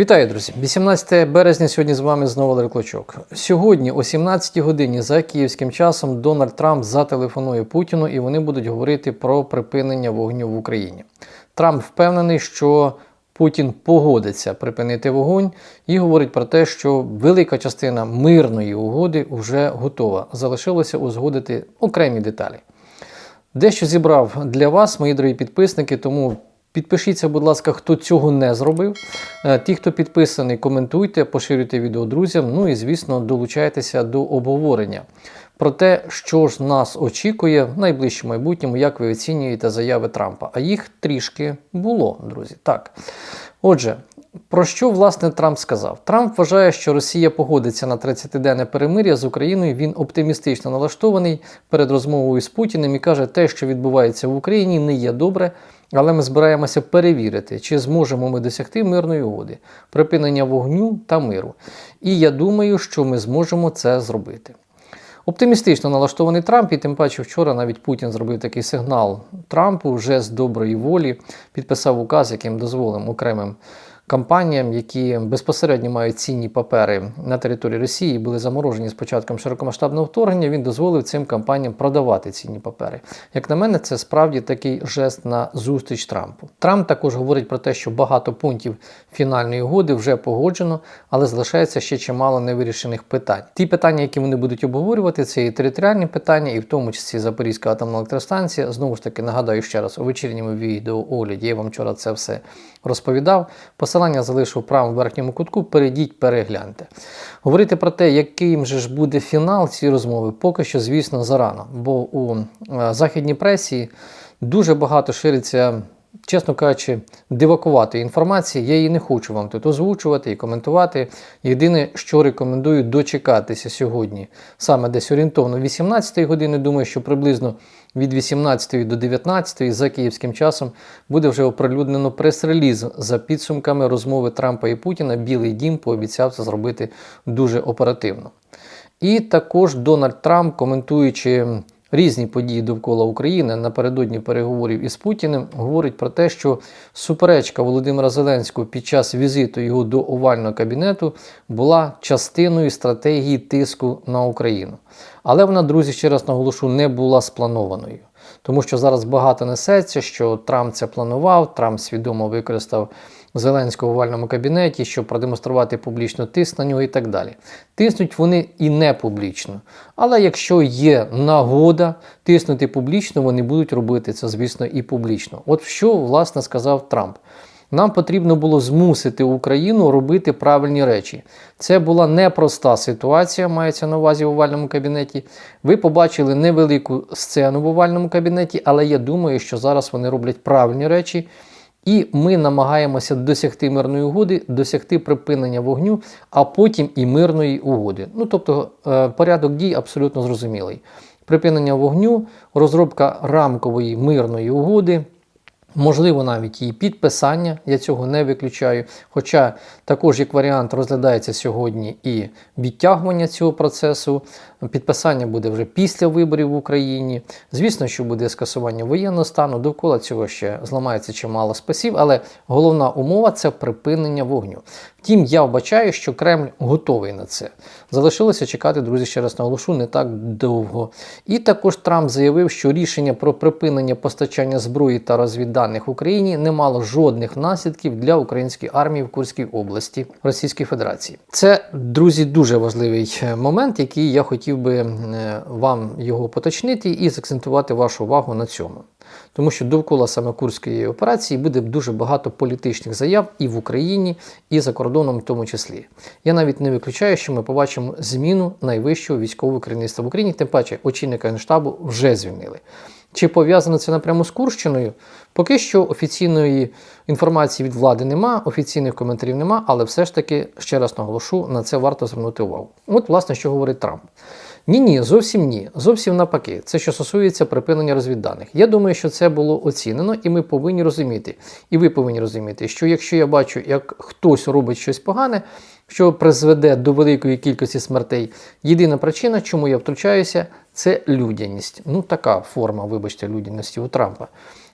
Вітаю, друзі! 18 березня сьогодні з вами знову Валерій Клочок. Сьогодні, о 17 годині за київським часом, Дональд Трамп зателефонує Путіну і вони будуть говорити про припинення вогню в Україні. Трамп впевнений, що Путін погодиться припинити вогонь і говорить про те, що велика частина мирної угоди вже готова. Залишилося узгодити окремі деталі. Дещо зібрав для вас, мої дорогі підписники, тому підпишіться, будь ласка, хто цього не зробив. Е, Ті, хто підписаний, коментуйте, поширюйте відео друзям. Ну і, звісно, долучайтеся до обговорення про те, що ж нас очікує в найближчому майбутньому, як ви оцінюєте заяви Трампа. А їх трішки було, друзі. Так. Отже, про що власне Трамп сказав? Трамп вважає, що Росія погодиться на 30-денне перемир'я з Україною. Він оптимістично налаштований перед розмовою з Путіним і каже, те, що відбувається в Україні, не є добре. Але ми збираємося перевірити, чи зможемо ми досягти мирної угоди, припинення вогню та миру. І я думаю, що ми зможемо це зробити. Оптимістично налаштований Трамп, і тим паче вчора навіть Путін зробив такий сигнал Трампу вже з доброї волі, підписав указ, яким дозволив окремим компаніям, які безпосередньо мають цінні папери на території Росії, були заморожені з початком широкомасштабного вторгнення. Він дозволив цим компаніям продавати цінні папери. Як на мене, це справді такий жест на зустріч Трампу. Трамп також говорить про те, що багато пунктів фінальної угоди вже погоджено, але залишається ще чимало невирішених питань. Ті питання, які вони будуть обговорювати, це і територіальні питання, і в тому числі Запорізька атомна електростанція. Знову ж таки, нагадаю ще раз у вечірньому відео огляді я вам вчора це все розповідав. Посилання залишу в правому верхньому кутку. Перейдіть, перегляньте. Говорити про те, яким же ж буде фінал цієї розмови, поки що, звісно, зарано. Бо у е, західній пресі дуже багато шириться. Чесно кажучи, дивакувати інформації, я її не хочу вам тут озвучувати і коментувати. Єдине, що рекомендую дочекатися сьогодні, саме десь орієнтовно 18-ї години. Думаю, що приблизно від 18 до 19 за київським часом буде вже оприлюднено прес-реліз за підсумками розмови Трампа і Путіна. Білий дім пообіцяв це зробити дуже оперативно. І також Дональд Трамп, коментуючи різні події довкола України напередодні переговорів із Путіним, говорить про те, що суперечка Володимира Зеленського під час візиту його до овального кабінету була частиною стратегії тиску на Україну. Але вона, друзі, ще раз наголошу, не була спланованою. Тому що зараз багато несеться, що Трамп це планував, Трамп свідомо використав Зеленського в овальному кабінеті, щоб продемонструвати публічно тиск на нього і так далі. Тиснуть вони і не публічно. Але якщо є нагода тиснути публічно, вони будуть робити це, звісно, і публічно. От що, власне, сказав Трамп. Нам потрібно було змусити Україну робити правильні речі. Це була непроста ситуація, мається на увазі в овальному кабінеті. Ви побачили невелику сцену в овальному кабінеті, але я думаю, що зараз вони роблять правильні речі. І ми намагаємося досягти мирної угоди, досягти припинення вогню, а потім і мирної угоди. Ну тобто е, порядок дій абсолютно зрозумілий. Припинення вогню, розробка рамкової мирної угоди. Можливо, навіть її підписання, я цього не виключаю. Хоча також як варіант розглядається сьогодні і відтягування цього процесу. Підписання буде вже після виборів в Україні. Звісно, що буде скасування воєнного стану. Довкола цього ще зламається чимало спасів, але головна умова це припинення вогню. Втім, я вбачаю, що Кремль готовий на це. Залишилося чекати, друзі, ще раз наголошу, не так довго. І також Трамп заявив, що рішення про припинення постачання зброї та розвідданих Україні не мало жодних наслідків для української армії в Курській області Російської Федерації. Це, друзі, дуже важливий момент, який я хотів би е, вам його поточнити і закцентувати вашу увагу на цьому. Тому що довкола саме Курської операції буде дуже багато політичних заяв і в Україні, і за кордоном, в тому числі. Я навіть не виключаю, що ми побачимо зміну найвищого військового керівництва в Україні, тим паче очільника Генштабу вже звільнили. Чи пов'язано це напряму з Курщиною? Поки що офіційної інформації від влади нема, офіційних коментарів нема, але все ж таки, ще раз наголошу, на це варто звернути увагу. От, власне, що говорить Трамп. Ні, ні, зовсім ні. Зовсім навпаки. Це що стосується припинення розвідданих. Я думаю, що це було оцінено, і ми повинні розуміти, і ви повинні розуміти, що якщо я бачу, як хтось робить щось погане, що призведе до великої кількості смертей, єдина причина, чому я втручаюся, це людяність. Ну, така форма, вибачте, людяності у Трампа.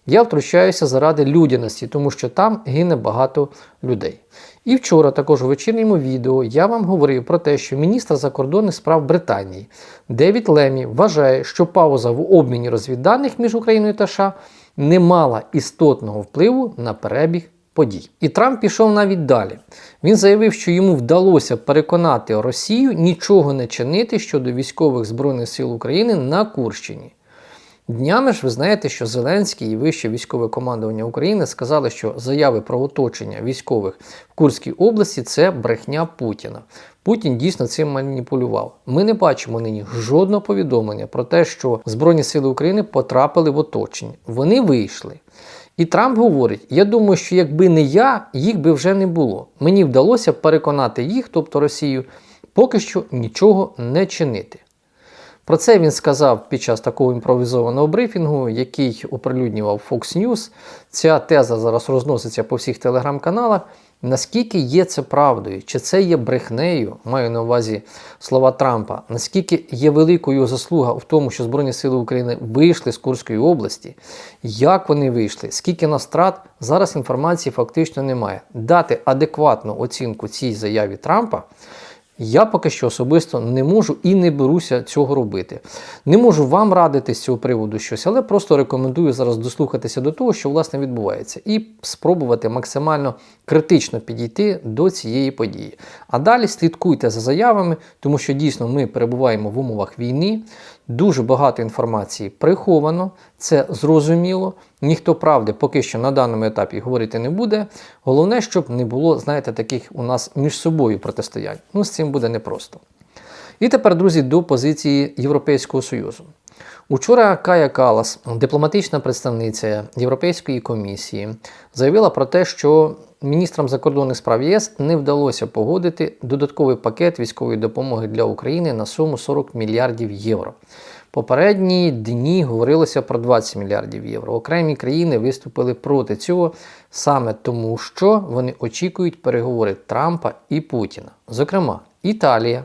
Я втручаюся заради людяності, тому що там гине багато людей. І вчора, також у вечірньому відео, я вам говорив про те, що міністр закордонних справ Британії Девід Лемі вважає, що пауза в обміні розвідданих між Україною та США не мала істотного впливу на перебіг подій. І Трамп пішов навіть далі. Він заявив, що йому вдалося переконати Росію нічого не чинити щодо військових збройних сил України на Курщині. Днями ж ви знаєте, що Зеленський і вище військове командування України сказали, що заяви про оточення військових в Курській області це брехня Путіна. Путін дійсно цим маніпулював. Ми не бачимо нині жодного повідомлення про те, що Збройні сили України потрапили в оточення. Вони вийшли. І Трамп говорить: я думаю, що якби не я, їх би вже не було. Мені вдалося переконати їх, тобто Росію, поки що нічого не чинити. Про це він сказав під час такого імпровізованого брифінгу, який оприлюднював Fox News. Ця теза зараз розноситься по всіх телеграм-каналах. Наскільки є це правдою, чи це є брехнею, маю на увазі слова Трампа, наскільки є великою заслуга в тому, що Збройні Сили України вийшли з Курської області, як вони вийшли, скільки на страт, зараз інформації фактично немає. Дати адекватну оцінку цій заяві Трампа. Я поки що особисто не можу і не беруся цього робити. Не можу вам радити з цього приводу щось, але просто рекомендую зараз дослухатися до того, що власне відбувається, і спробувати максимально критично підійти до цієї події. А далі слідкуйте за заявами, тому що дійсно ми перебуваємо в умовах війни. Дуже багато інформації приховано, це зрозуміло. Ніхто правди поки що на даному етапі говорити не буде. Головне, щоб не було, знаєте, таких у нас між собою протистоянь. Ну, з цим буде непросто. І тепер, друзі, до позиції Європейського Союзу. Учора Кая Калас, дипломатична представниця Європейської комісії, заявила про те, що міністрам закордонних справ ЄС не вдалося погодити додатковий пакет військової допомоги для України на суму 40 мільярдів євро. Попередні дні говорилося про 20 мільярдів євро. Окремі країни виступили проти цього саме тому, що вони очікують переговори Трампа і Путіна. Зокрема, Італія,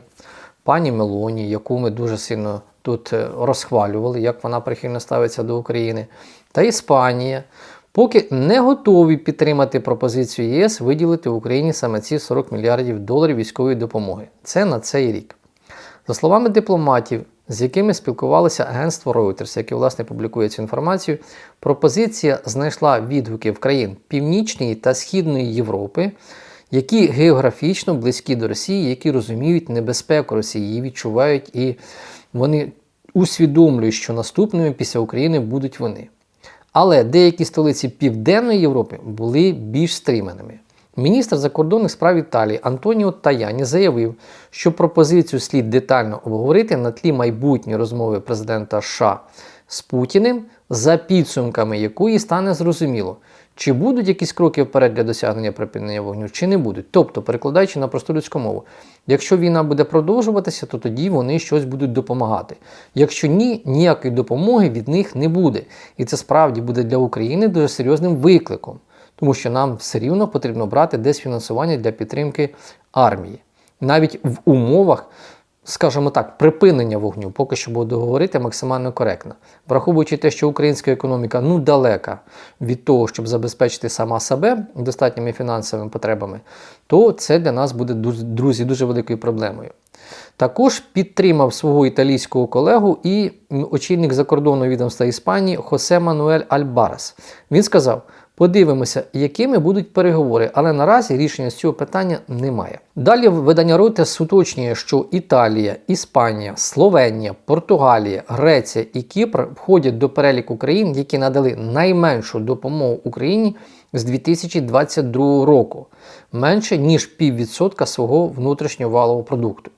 пані Мелоні, яку ми дуже сильно тут е, розхвалювали, як вона прихильно ставиться до України, та Іспанія. Поки не готові підтримати пропозицію ЄС виділити Україні саме ці 40 мільярдів доларів військової допомоги. Це на цей рік. За словами дипломатів, з якими спілкувалося агентство Reuters, яке власне публікує цю інформацію, пропозиція знайшла відгуки в країн Північної та Східної Європи, які географічно близькі до Росії, які розуміють небезпеку Росії, її відчувають і вони усвідомлюють, що наступними після України будуть вони. Але деякі столиці Південної Європи були більш стриманими. Міністр закордонних справ Італії Антоніо Таяні заявив, що пропозицію слід детально обговорити на тлі майбутньої розмови президента США з Путіним, за підсумками якої стане зрозуміло, чи будуть якісь кроки вперед для досягнення припинення вогню, чи не будуть. Тобто, перекладаючи на просту людську мову, якщо війна буде продовжуватися, то тоді вони щось будуть допомагати. Якщо ні, ніякої допомоги від них не буде. І це справді буде для України дуже серйозним викликом, тому що нам все рівно потрібно брати десь фінансування для підтримки армії. Навіть в умовах скажімо так, припинення вогню, поки що буду говорити максимально коректно. Враховуючи те, що українська економіка ну далека від того, щоб забезпечити сама себе достатніми фінансовими потребами, то це для нас буде, друзі, дуже великою проблемою. Також підтримав свого італійського колегу і очільник закордонного відомства Іспанії Хосе Мануель Альбарес. Він сказав. Подивимося, якими будуть переговори, але наразі рішення з цього питання немає. Далі видання Reuters уточнює, що Італія, Іспанія, Словенія, Португалія, Греція і Кіпр входять до переліку країн, які надали найменшу допомогу Україні з 2022 року, менше ніж піввідсотка свого внутрішнього валового продукту.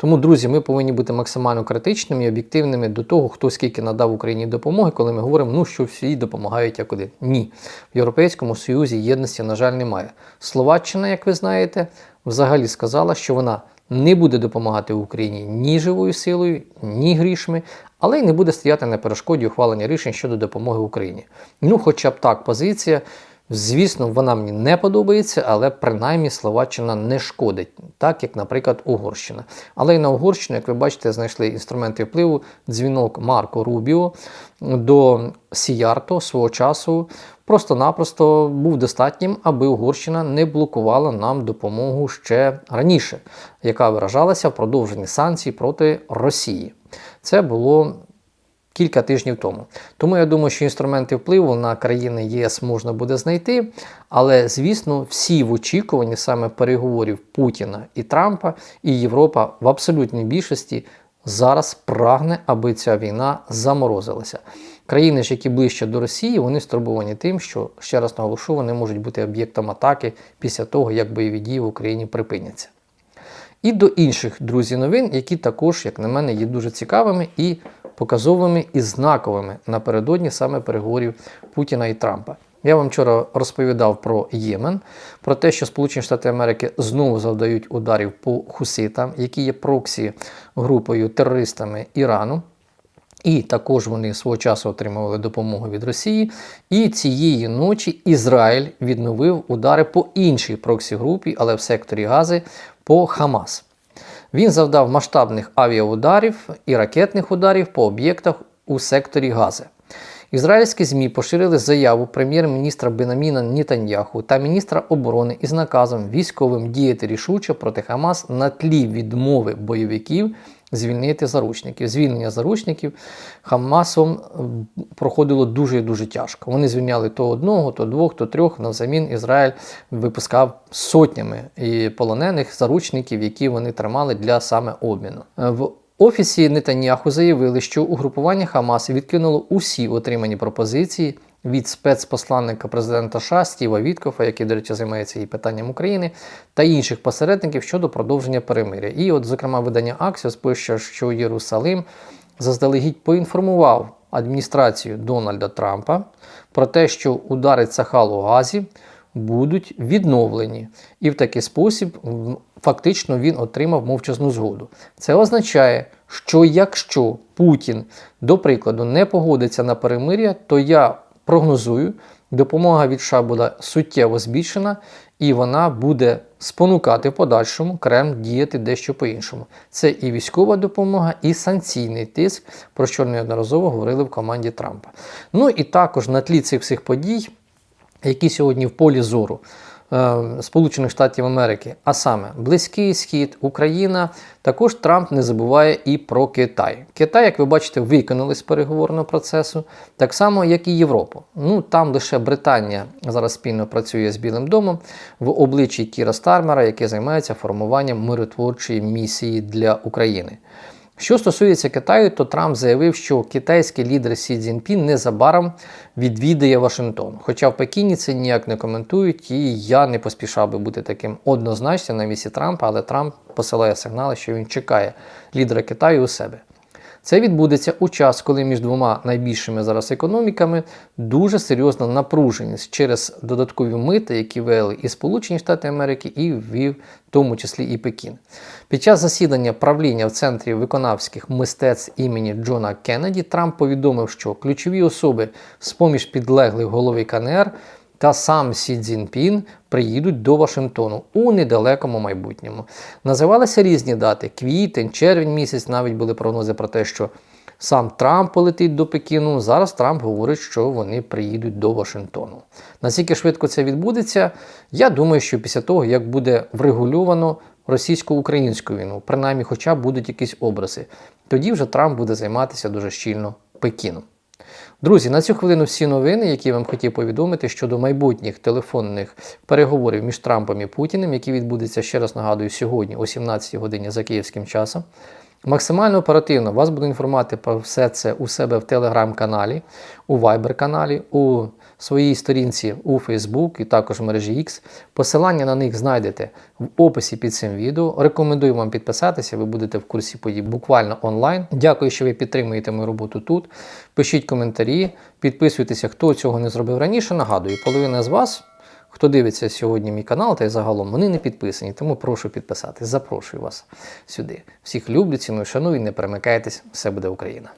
Тому, друзі, ми повинні бути максимально критичними і об'єктивними до того, хто скільки надав Україні допомоги, коли ми говоримо, ну що всі допомагають як один. Ні. В Європейському Союзі єдності, на жаль, немає. Словаччина, як ви знаєте, взагалі сказала, що вона не буде допомагати Україні ні живою силою, ні грішми, але й не буде стояти на перешкоді ухвалення рішень щодо допомоги Україні. Ну, хоча б так, позиція Звісно, вона мені не подобається, але принаймні Словаччина не шкодить, так як, наприклад, Угорщина. Але і на Угорщину, як ви бачите, знайшли інструменти впливу. Дзвінок Марко Рубіо до Сіярто свого часу просто-напросто був достатнім, аби Угорщина не блокувала нам допомогу ще раніше, яка виражалася в продовженні санкцій проти Росії. Це було кілька тижнів тому. Тому я думаю, що інструменти впливу на країни ЄС можна буде знайти. Але, звісно, всі в очікуванні саме переговорів Путіна і Трампа, і Європа в абсолютній більшості зараз прагне, аби ця війна заморозилася. Країни ж, які ближче до Росії, вони стурбовані тим, що ще раз наголошу, вони можуть бути об'єктом атаки після того, як бойові дії в Україні припиняться. І до інших друзі новин, які також, як на мене, є дуже цікавими і показовими і знаковими напередодні саме переговорів Путіна і Трампа. Я вам вчора розповідав про Ємен, про те, що Сполучені Штати Америки знову завдають ударів по хуситам, які є проксі групою терористами Ірану. І також вони свого часу отримували допомогу від Росії. І цієї ночі Ізраїль відновив удари по іншій проксі групі, але в секторі Гази по Хамас. Він завдав масштабних авіаударів і ракетних ударів по об'єктах у секторі Гази. Ізраїльські ЗМІ поширили заяву прем'єр-міністра Бенаміна Нітаньяху та міністра оборони із наказом військовим діяти рішуче проти Хамас на тлі відмови бойовиків звільнити заручників. Звільнення заручників Хамасом проходило дуже дуже тяжко. Вони звільняли то одного, то двох, то трьох. Навзамін Ізраїль випускав сотнями полонених заручників, які вони тримали для саме обміну. В Офісі Нетаньяху заявили, що угрупування Хамас відкинуло усі отримані пропозиції від спецпосланника президента США Стіва Віткофа, який, до речі, займається і питанням України, та інших посередників щодо продовження перемиря. І, от, зокрема, видання Аксіос пише, що Єрусалим заздалегідь поінформував адміністрацію Дональда Трампа про те, що удари Цахалу Газі будуть відновлені, і в такий спосіб фактично він отримав мовчазну згоду. Це означає, що якщо Путін, до прикладу, не погодиться на перемир'я, то я прогнозую, допомога від США буде суттєво збільшена, і вона буде спонукати в подальшому Кремль діяти дещо по-іншому. Це і військова допомога, і санкційний тиск, про що неодноразово говорили в команді Трампа. Ну і також на тлі цих всіх подій, які сьогодні в полі зору. Е, Сполучених Штатів Америки, а саме Близький Схід, Україна. Також Трамп не забуває і про Китай. Китай, як ви бачите, виконали з переговорного процесу, так само, як і Європу. Ну там лише Британія зараз спільно працює з Білим домом в обличчі Кіра Стармера, який займається формуванням миротворчої місії для України. Що стосується Китаю, то Трамп заявив, що китайський лідер Сі Цзіньпін незабаром відвідає Вашингтон. Хоча в Пекіні це ніяк не коментують, і я не поспішав би бути таким однозначним на місці Трампа, але Трамп посилає сигнали, що він чекає лідера Китаю у себе. Це відбудеться у час, коли між двома найбільшими зараз економіками дуже серйозна напруженість через додаткові мити, які вели і Сполучені Штати Америки, і ввів в тому числі і Пекін. Під час засідання правління в центрі виконавських мистецтв імені Джона Кеннеді Трамп повідомив, що ключові особи з поміж підлеглих голови КНР та сам Сі Цзіньпін приїдуть до Вашингтону у недалекому майбутньому. Називалися різні дати: квітень, червень місяць, навіть були прогнози про те, що сам Трамп полетить до Пекіну. Зараз Трамп говорить, що вони приїдуть до Вашингтону. Наскільки швидко це відбудеться, я думаю, що після того, як буде врегульовано російсько-українську війну, принаймні, хоча будуть якісь образи, тоді вже Трамп буде займатися дуже щільно Пекіном. Друзі, на цю хвилину всі новини, які я вам хотів повідомити щодо майбутніх телефонних переговорів між Трампом і Путіним, які відбудуться ще раз нагадую сьогодні, о 17 годині за київським часом. Максимально оперативно вас буду інформувати про все це у себе в телеграм-каналі, у Viber-каналі, у своїй сторінці у Facebook і також в мережі X. Посилання на них знайдете в описі під цим відео. Рекомендую вам підписатися, ви будете в курсі подій буквально онлайн. Дякую, що ви підтримуєте мою роботу тут. Пишіть коментарі, підписуйтеся, хто цього не зробив раніше. Нагадую, половина з вас. Хто дивиться сьогодні мій канал, та й загалом вони не підписані, тому прошу підписатись. Запрошую вас сюди. Всіх люблю, ціную, шаную, не перемикайтесь, все буде Україна.